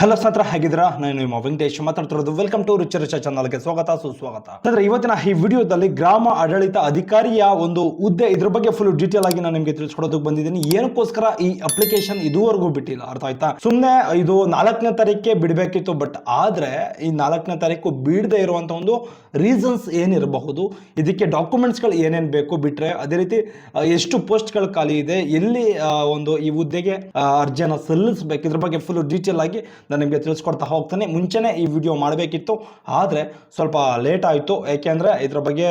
Hello ಸ್ನೇಹಿತರ ಹೇಗಿದ್ರ ನಾನು ನಿಮ್ಮ ವೆಂಕಟೇಶ್ ಮಾತಾಡ್ತಿರೋದು. ವೆಲ್ಕಮ್ ಟು ರುಚಿ ರುಚ ಚಾನಲ್ಗೆ ಸ್ವಾಗತ, ಸುಸ್ವಾಗತ. ಅಂದ್ರೆ ಇವತ್ತಿನ ಈ ವಿಡಿಯೋದಲ್ಲಿ ಗ್ರಾಮ ಆಡಳಿತ ಅಧಿಕಾರಿಯ ಒಂದು ಹುದ್ದೆ ಇದ್ರ ಬಗ್ಗೆ ಫುಲ್ ಡೀಟೇಲ್ ಆಗಿ ನಾನು ನಿಮಗೆ ತಿಳಿಸ್ಕೊಡೋದಕ್ಕೆ ಬಂದಿದ್ದೀನಿ. ಏನಕ್ಕೋಸ್ಕರ ಈ ಅಪ್ಲಿಕೇಶನ್ ಇದುವರೆಗೂ ಬಿಟ್ಟಿಲ್ಲ, ಅರ್ಥ ಆಯ್ತಾ? ಸುಮ್ಮನೆ ಇದು ನಾಲ್ಕನೇ ತಾರೀಕೆ ಬಿಡಬೇಕಿತ್ತು ಬಟ್ ಆದ್ರೆ ಈ ನಾಲ್ಕನೇ ತಾರೀಕು ಬಿಡದೆ ಇರುವಂತ ಒಂದು ರೀಸನ್ಸ್ ಏನಿರಬಹುದು, ಇದಕ್ಕೆ ಡಾಕ್ಯುಮೆಂಟ್ಸ್ಗಳು ಏನೇನು ಬೇಕು ಬಿಟ್ರೆ, ಅದೇ ರೀತಿ ಎಷ್ಟು ಪೋಸ್ಟ್ಗಳು ಖಾಲಿ ಇದೆ, ಎಲ್ಲಿ ಒಂದು ಈ ಹುದ್ದೆಗೆ ಅರ್ಜಿಯನ್ನು ಸಲ್ಲಿಸಬೇಕು, ಇದ್ರ ಬಗ್ಗೆ ಫುಲ್ ಡೀಟೇಲ್ ಆಗಿ ನಾನು ನಿಮಗೆ ತಿಳಿಸ್ಕೊಡ್ತಾ ಹೋಗ್ತೇನೆ. ಮುಂಚೆನೇ ಈ ವಿಡಿಯೋ ಮಾಡಬೇಕಿತ್ತು. ಆದರೆ ಸ್ವಲ್ಪ ಲೇಟ್ ಆಯಿತು. ಏಕೆಂದರೆ ಇದ್ರ ಬಗ್ಗೆ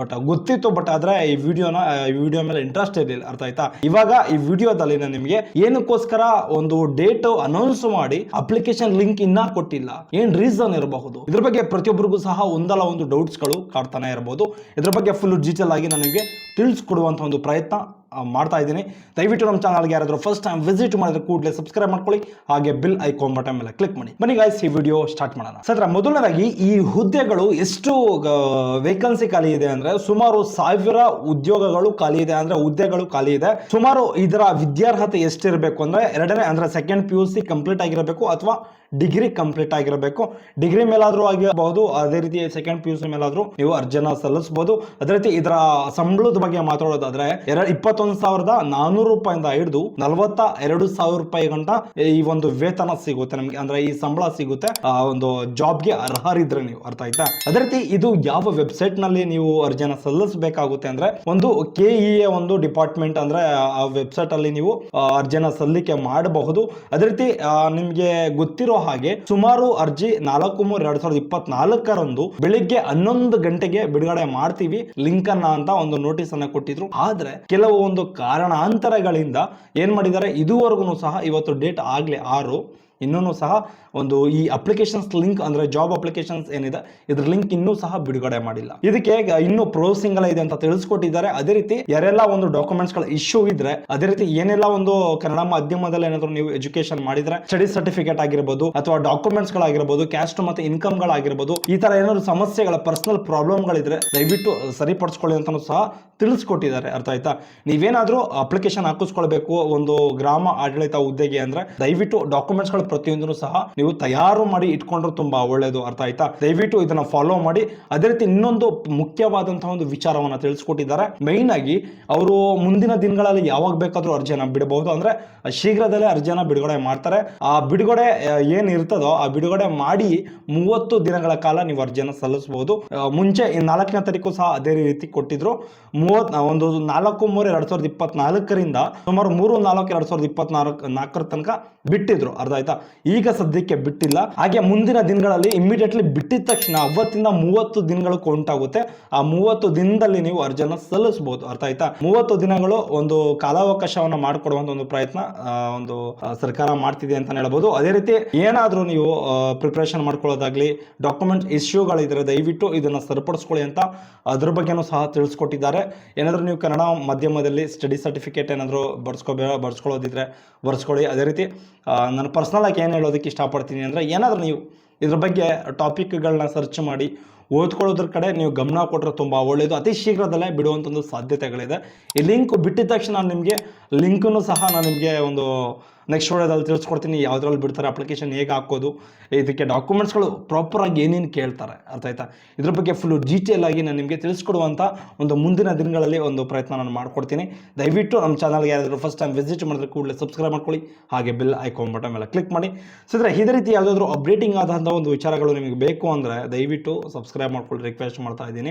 ಬಟ್ ಗೊತ್ತಿತ್ತು ಬಟ್ ಆದರೆ ಈ ವಿಡಿಯೋನ ಈ ವಿಡಿಯೋ ಮೇಲೆ ಇಂಟ್ರೆಸ್ಟ್ ಇರಲಿಲ್ಲ. ಅರ್ಥ ಆಯ್ತಾ? ಇವಾಗ ಈ ವಿಡಿಯೋದಲ್ಲಿ ನಾನು ನಿಮಗೆ ಏನಕ್ಕೋಸ್ಕರ ಒಂದು ಡೇಟ್ ಅನೌನ್ಸ್ ಮಾಡಿ ಅಪ್ಲಿಕೇಶನ್ ಲಿಂಕ್ ಇನ್ನ ಕೊಟ್ಟಿಲ್ಲ. ಏನ್ ರೀಸನ್ ಇರಬಹುದು? ಇದ್ರ ಬಗ್ಗೆ ಪ್ರತಿಯೊಬ್ಬರಿಗೂ ಸಹ ಒಂದಲ್ಲ ಒಂದು ಡೌಟ್ಸ್ಗಳು ಕಾಡ್ತಾನೆ ಇರಬಹುದು ಇದ್ರ ಬಗ್ಗೆ ಫುಲ್ ಡೀಟೇಲ್ ಆಗಿ ನಾನು ನಿಮಗೆ ತಿಳಿಸ್ಕೊಡುವಂತ ಒಂದು ಪ್ರಯತ್ನ ಮಾಡ್ತಾ ಇದ್ದೀನಿ. ದಯವಿಟ್ಟು ನಮ್ಮ ಚಾನಲ್ಗೆ ಯಾರಾದರೂ ಫಸ್ಟ್ ಟೈಮ್ ವಿಸಿಟ್ ಮಾಡಿದ್ರೆ ಕೂಡಲೇ ಸಬ್ಸ್ಕ್ರೈಬ್ ಮಾಡ್ಕೊಳ್ಳಿ. ಹಾಗೆ ಬಿಲ್ ಐಕಾನ್ ಬಟನ್ ಮೇಲೆ ಕ್ಲಿಕ್ ಮಾಡಿ. ಬನ್ನಿ ಗಾಯ್ಸ್ ಈ ವಿಡಿಯೋ ಸ್ಟಾರ್ಟ್ ಮಾಡೋಣ. ಸರ್ ಮೊದಲನೇದಾಗಿ ಈ ಹುದ್ದೆಗಳು ಎಷ್ಟು ವೇಕನ್ಸಿ ಖಾಲಿ ಇದೆ ಅಂದ್ರೆ ಸುಮಾರು ಸಾವಿರ ಉದ್ಯೋಗಗಳು ಖಾಲಿ ಇದೆ ಅಂದ್ರೆ ಹುದ್ದೆಗಳು ಖಾಲಿ ಇದೆ. ಸುಮಾರು ಇದರ ವಿದ್ಯಾರ್ಹತೆ ಎಷ್ಟಿರಬೇಕು ಅಂದ್ರೆ ಎರಡನೇ ಅಂದ್ರೆ second P U C complete ಆಗಿರಬೇಕು ಅಥವಾ ಡಿಗ್ರಿ ಕಂಪ್ಲೀಟ್ ಆಗಿರಬೇಕು. ಡಿಗ್ರಿ ಮೇಲಾದ್ರೂ ಆಗಿರಬಹುದು, ಅದೇ ರೀತಿ ಸೆಕೆಂಡ್ ಪಿ ಯು ಸಿ ಮೇಲಾದ್ರೂ ನೀವು ಅರ್ಜಿನ ಸಲ್ಲಿಸಬಹುದು. ಅದೇ ರೀತಿ ಇದರ ಸಂಬಳದ ಬಗ್ಗೆ ಮಾತಾಡೋದಾದ್ರೆ, ಎರಡು ಇಪ್ಪತ್ತೊಂದು ಸಾವಿರದ ನಾನೂರು ರೂಪಾಯಿಂದ ಹಿಡಿದು ನಲವತ್ತ ಎರಡು ಸಾವಿರ ರೂಪಾಯಿ ಗಂಟ ಈ ಒಂದು ವೇತನ ಸಿಗುತ್ತೆ ನಮಗೆ. ಅಂದ್ರೆ ಈ ಸಂಬಳ ಸಿಗುತ್ತೆ. ಆ ಒಂದು ಜಾಬ್ಗೆ ಅರ್ಹರಿದ್ರೆ ನೀವು, ಅರ್ಥ ಆಯ್ತಾ? ಅದೇ ರೀತಿ ಇದು ಯಾವ ವೆಬ್ಸೈಟ್ನಲ್ಲಿ ನೀವು ಅರ್ಜಿನ ಸಲ್ಲಿಸಬೇಕಾಗುತ್ತೆ ಅಂದ್ರೆ, ಒಂದು ಕೆ ಇ ಎ ಒಂದು ಡಿಪಾರ್ಟ್ಮೆಂಟ್ ಅಂದ್ರೆ ಆ ವೆಬ್ಸೈಟ್ ಅಲ್ಲಿ ನೀವು ಅರ್ಜಿನ ಸಲ್ಲಿಕೆ ಮಾಡಬಹುದು. ಅದೇ ರೀತಿ ನಿಮ್ಗೆ ಗೊತ್ತಿರೋ ಹಾಗೆ ಸುಮಾರು ಅರ್ಜಿ ನಾಲ್ಕು ಮೂರು ಎರಡ್ ಸಾವಿರದ ಇಪ್ಪತ್ನಾಲ್ಕರಂದು ಬೆಳಿಗ್ಗೆ ಹನ್ನೊಂದು ಗಂಟೆಗೆ ಬಿಡುಗಡೆ ಮಾಡ್ತೀವಿ ಲಿಂಕ್ ಅನ್ನ ಅಂತ ಒಂದು ನೋಟಿಸ್ ಅನ್ನ ಕೊಟ್ಟಿದ್ರು. ಆದ್ರೆ ಕೆಲವು ಒಂದು ಕಾರಣಾಂತರಗಳಿಂದ ಏನ್ ಮಾಡಿದ್ದಾರೆ, ಇದುವರೆಗೂ ಸಹ ಇವತ್ತು ಡೇಟ್ ಆಗ್ಲಿ ಆರು. ಇನ್ನೂ ಸಹ ಒಂದು ಈ ಅಪ್ಲಿಕೇಶನ್ಸ್ ಲಿಂಕ್ ಅಂದ್ರೆ ಜಾಬ್ ಅಪ್ಲಿಕೇಶನ್ಸ್ ಏನಿದೆ, ಇದ್ರ ಲಿಂಕ್ ಇನ್ನೂ ಸಹ ಬಿಡುಗಡೆ ಮಾಡಿಲ್ಲ. ಇದಕ್ಕೆ ಇನ್ನೂ ಪ್ರೊಸಿಂಗ್ ಎಲ್ಲ ಇದೆ ಅಂತ ತಿಳಿಸ್ಕೊಟ್ಟಿದ್ದಾರೆ. ಅದೇ ರೀತಿ ಯಾರೆಲ್ಲ ಒಂದು ಡಾಕ್ಯುಮೆಂಟ್ಸ್ಗಳ ಇಶ್ಯೂ ಇದ್ರೆ, ಅದೇ ರೀತಿ ಏನೆಲ್ಲ ಒಂದು ಕನ್ನಡ ಮಾಧ್ಯಮದಲ್ಲಿ ಏನಾದ್ರು ನೀವು ಎಜುಕೇಶನ್ ಮಾಡಿದ್ರೆ ಸ್ಟಡಿ ಸರ್ಟಿಫಿಕೇಟ್ ಆಗಿರ್ಬೋದು ಅಥವಾ ಡಾಕ್ಯುಮೆಂಟ್ಸ್ ಗಳಾಗಿರ್ಬೋದು ಕ್ಯಾಸ್ಟ್ ಮತ್ತೆ ಇನ್ಕಮ್ ಗಳಾಗಿರ್ಬೋದು, ಈ ತರ ಏನಾದ್ರು ಸಮಸ್ಯೆಗಳ ಪರ್ಸನಲ್ ಪ್ರಾಬ್ಲಮ್ಗಳಿದ್ರೆ ದಯವಿಟ್ಟು ಸರಿಪಡಿಸ್ಕೊಳ್ಳಿ ಅಂತಲೂ ಸಹ ತಿಳಿಸ್ಕೊಟ್ಟಿದ್ದಾರೆ. ಅರ್ಥ ಆಯ್ತಾ? ನೀವೇನಾದ್ರೂ ಅಪ್ಲಿಕೇಶನ್ ಹಾಕಿಸ್ಕೊಳ್ಬೇಕು, ಒಂದು ಗ್ರಾಮ ಆಡಳಿತ ಹುದ್ದೆಗೆ ಅಂದ್ರೆ ದಯವಿಟ್ಟು ಡಾಕ್ಯುಮೆಂಟ್ಸ್ಗಳು ಪ್ರತಿಯೊಂದನ್ನು ಸಹ ನೀವು ತಯಾರು ಮಾಡಿ ಇಟ್ಕೊಂಡ್ರೆ ತುಂಬಾ ಒಳ್ಳೆಯದು ಅರ್ಥ ಆಯ್ತಾ? ದಯವಿಟ್ಟು ಇದನ್ನ ಫಾಲೋ ಮಾಡಿ. ಅದೇ ರೀತಿ ಇನ್ನೊಂದು ಮುಖ್ಯವಾದಂತಹ ಒಂದು ವಿಚಾರವನ್ನ ತಿಳಿಸ್ಕೊಟ್ಟಿದ್ದಾರೆ. ಮೈನ್ ಆಗಿ ಅವರು ಮುಂದಿನ ದಿನಗಳಲ್ಲಿ ಯಾವಾಗ ಬೇಕಾದ್ರೂ ಅರ್ಜಿಯನ್ನ ಬಿಡಬಹುದು. ಅಂದ್ರೆ ಶೀಘ್ರದಲ್ಲೇ ಅರ್ಜಿಯನ್ನ ಬಿಡುಗಡೆ ಮಾಡ್ತಾರೆ. ಆ ಬಿಡುಗಡೆ ಏನ್ ಇರ್ತದೋ ಆ ಬಿಡುಗಡೆ ಮಾಡಿ ಮೂವತ್ತು ದಿನಗಳ ಕಾಲ ನೀವು ಅರ್ಜಿಯನ್ನ ಸಲ್ಲಿಸಬಹುದು. ಮುಂಚೆ ನಾಲ್ಕನೇ ತಾರೀಕು ಸಹ ಅದೇ ರೀತಿ ಕೊಟ್ಟಿದ್ರು. ಮೂವತ್ ಒಂದು ನಾಲ್ಕು ಮೂರು ಎರಡ್ ಸಾವಿರದ ಇಪ್ಪತ್ನಾಲ್ಕರಿಂದ ಸುಮಾರು ಮೂರು ನಾಲ್ಕು ಎರಡ್ ಸಾವಿರದ ಇಪ್ಪತ್ನಾಲ್ಕು ನಾಲ್ಕರ ತನಕ ಬಿಟ್ಟಿದ್ರು. ಅರ್ಧ ಆಯ್ತಾ? ಈಗ ಸದ್ಯಕ್ಕೆ ಬಿಟ್ಟಿಲ್ಲ. ಹಾಗೆ ಮುಂದಿನ ದಿನಗಳಲ್ಲಿ ಇಮಿಡಿಯೇಟ್ಲಿ ಬಿಟ್ಟಿದ ತಕ್ಷಣ ಅವತ್ತಿಂದ ಮೂವತ್ತು ದಿನಗಳು ಕೌಂಟ್ ಆ ಮೂವತ್ತು ದಿನದಲ್ಲಿ ನೀವು ಅರ್ಜಿಯನ್ನು ಸಲ್ಲಿಸಬಹುದು. ಅರ್ಥ ಆಯ್ತಾ? ಮೂವತ್ತು ದಿನಗಳು ಒಂದು ಕಾಲಾವಕಾಶವನ್ನು ಮಾಡಿಕೊಡುವಂತ ಒಂದು ಪ್ರಯತ್ನ ಒಂದು ಸರ್ಕಾರ ಮಾಡ್ತಿದೆ ಅಂತ ಹೇಳ್ಬೋದು. ಅದೇ ರೀತಿ ಏನಾದರೂ ನೀವು ಪ್ರಿಪ್ರೇಷನ್ ಮಾಡ್ಕೊಳ್ಳೋದಾಗ್ಲಿ ಡಾಕ್ಯುಮೆಂಟ್ ಇಶ್ಯೂಗಳಿದ್ರೆ ದಯವಿಟ್ಟು ಇದನ್ನ ಸರಿಪಡಿಸ್ಕೊಳ್ಳಿ ಅಂತ ಅದ್ರ ಬಗ್ಗೆನೂ ಸಹ ತಿಳಿಸ್ಕೊಟ್ಟಿದ್ದಾರೆ. ಏನಾದರೂ ನೀವು ಕನ್ನಡ ಮಾಧ್ಯಮದಲ್ಲಿ ಸ್ಟಡಿ ಸರ್ಟಿಫಿಕೇಟ್ ಏನಾದರೂ ಬರ್ಸ್ಕೊಬೇ, ಬರ್ಸ್ಕೊಳ್ಳೋದಿದ್ರೆ ಬರ್ಸ್ಕೊಳ್ಳಿ. ಅದೇ ರೀತಿ ನನ್ನ ನಾನು ಆಗಿ ಏನು ಹೇಳೋದಕ್ಕೆ ಇಷ್ಟಪಡ್ತೀನಿ ಅಂದರೆ ಏನಾದರೂ ನೀವು ಇದ್ರ ಬಗ್ಗೆ ಟಾಪಿಕ್ಗಳನ್ನ ಸರ್ಚ್ ಮಾಡಿ, ಓದ್ಕೊಳ್ಳೋದ್ರ ಕಡೆ ನೀವು ಗಮನ ಕೊಟ್ಟರೆ ತುಂಬ ಒಳ್ಳೆಯದು ಅತಿ ಶೀಘ್ರದಲ್ಲೇ ಬಿಡುವಂಥ ಒಂದು ಸಾಧ್ಯತೆಗಳಿದೆ. ಈ ಲಿಂಕ್ ಬಿಟ್ಟಿದ ತಕ್ಷಣ ನಾನು ನಿಮಗೆ ಲಿಂಕನ್ನು ಸಹ ನಾನು ನಿಮಗೆ ಒಂದು ನೆಕ್ಸ್ಟ್ ವಿಡಿಯೋದಲ್ಲಿ ತಿಳಿಸ್ಕೊಡ್ತೀನಿ. ಯಾವುದ್ರಲ್ಲಿ ಬಿಡ್ತಾರೆ ಅಪ್ಲಿಕೇಶನ್ ಹೇಗೆ ಹಾಕೋದು, ಇದಕ್ಕೆ ಡಾಕ್ಯುಮೆಂಟ್ಸ್ಗಳು ಪ್ರಾಪರಾಗಿ ಏನೇನು ಕೇಳ್ತಾರೆ, ಅರ್ಥ ಆಯ್ತಾ? ಇದ್ರ ಬಗ್ಗೆ ಫುಲ್ಲು ಡೀಟೇಲ್ ಆಗಿ ನಾನು ನಿಮಗೆ ತಿಳಿಸ್ಕೊಡುವಂಥ ಒಂದು ಮುಂದಿನ ದಿನಗಳಲ್ಲಿ ಒಂದು ಪ್ರಯತ್ನ ನಾನು ಮಾಡ್ಕೊಡ್ತೀನಿ. ದಯವಿಟ್ಟು ನಮ್ಮ ಚಾನಲ್ಗೆ ಯಾರಾದರೂ ಫಸ್ಟ್ ಟೈಮ್ ವಿಸಿಟ್ ಮಾಡಿದ್ರೆ ಕೂಡಲೇ ಸಬ್ಸ್ಕ್ರೈಬ್ ಮಾಡ್ಕೊಳ್ಳಿ. ಹಾಗೆ ಬಿಲ್ ಐಕಾನ್ ಬಟನ್ ಮೇಲೆ ಕ್ಲಿಕ್ ಮಾಡಿ. ಸೊ ಇದ್ರೆ ಇದೇ ರೀತಿ ಯಾವುದಾದ್ರೂ ಅಪ್ಡೇಟಿಂಗ್ ಆದಂಥ ಒಂದು ವಿಚಾರಗಳು ನಿಮಗೆ ಬೇಕು ಅಂದರೆ ದಯವಿಟ್ಟು ಸಬ್ಸ್ಕ್ರೈಬ್ ಮಾಡ್ಕೊಳ್ಳಿ ರಿಕ್ವೆಸ್ಟ್ ಮಾಡ್ತಾ ಇದ್ದೀನಿ.